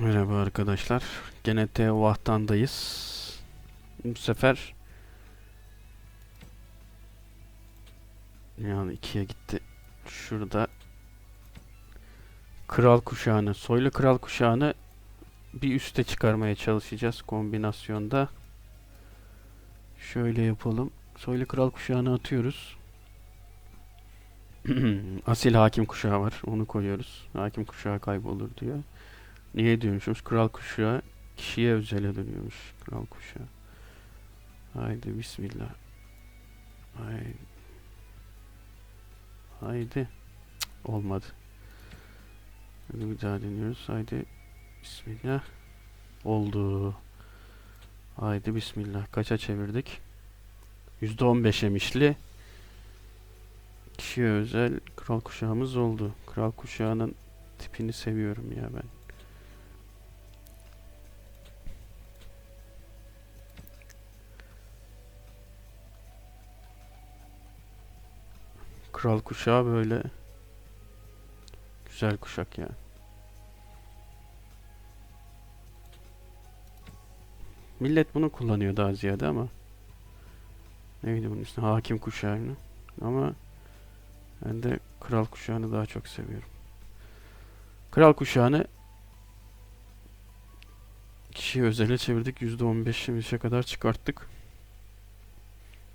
Merhaba arkadaşlar. Gene Teotihuacan'dayız. Bu sefer yani ikiye gitti. Şurada kral kuşağını, soylu kral kuşağını bir üste çıkarmaya çalışacağız kombinasyonda. Şöyle yapalım. Soylu kral kuşağını atıyoruz. Asil hakim kuşağı var. Onu koyuyoruz. Hakim kuşağı kaybolur diyor. Niye diyormuşuz? Kral kuşağı kişiye özele dönüyormuş. Kral kuşağı. Haydi bismillah. Haydi. Haydi. Cık, olmadı. Hadi bir daha deniyoruz. Haydi. Bismillah. Oldu. Haydi bismillah. Kaça çevirdik? %15 emişli. Kişiye özel kral kuşağımız oldu. Kral kuşağının tipini seviyorum ya ben. Kral kuşağı böyle güzel kuşak ya. Millet bunu kullanıyor daha ziyade ama neydi bunun ismi? Hakim kuşağını. Ama ben de kral kuşağını daha çok seviyorum. Kral kuşağını kişiye özele çevirdik. %15'e kadar çıkarttık.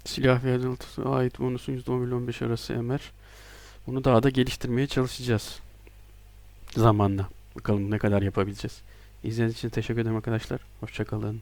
Silah ve ayrıltısı ait bonusun %10 ile 15 arası emer. Bunu daha da geliştirmeye çalışacağız. Zamanla. Bakalım ne kadar yapabileceğiz. İzlediğiniz için teşekkür ederim arkadaşlar. Hoşçakalın.